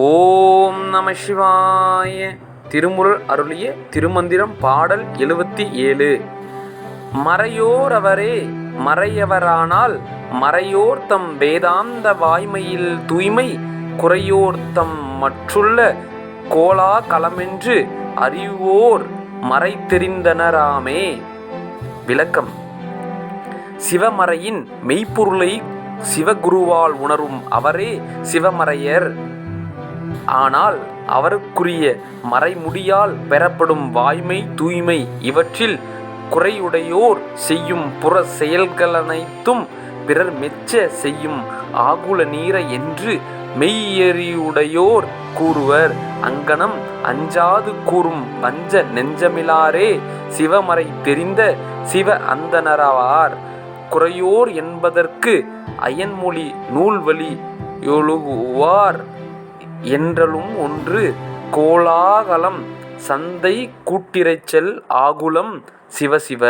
ஓம் நம சிவாய. திருமுருள் அருளிய திருமந்திரம் பாடல் எழுபத்தி ஏழு. மறையோர் அவரே மறையவரானால் மறையோர் தம் வேதாந்த வாய்மையில் தூய்மை குறையோர் தம் மற்றுள்ள கோலா களமென்று அறிவோர் மறை தெரிந்தனராமே விளக்கம். சிவமறையின் மெய்ப்பொருளை சிவகுருவால் உணரும் அவரே சிவமறையர். ஆனால் அவருக்குரிய மறைமுடியால் பெறப்படும் வாய்மை தூய்மை இவற்றில் குறையுடையோர் செய்யும் புற செயல்களனைத்தும் பிறர் மெச்ச செய்யும் ஆகுல நீர என்று மெய்யறியுடையோர் கூறுவர். அங்கனம் அஞ்சாது கூறும் பஞ்ச நெஞ்சமிலாரே சிவமறை தெரிந்த சிவ அந்தனராவார். குறையோர் என்பதற்கு அயன்மொழி நூல்வழி எழுகுவார் என்றலும் ஒன்று கோலாகலம் சந்தை கூட்டிரைச்சல் ஆகுலம் சிவசிவ.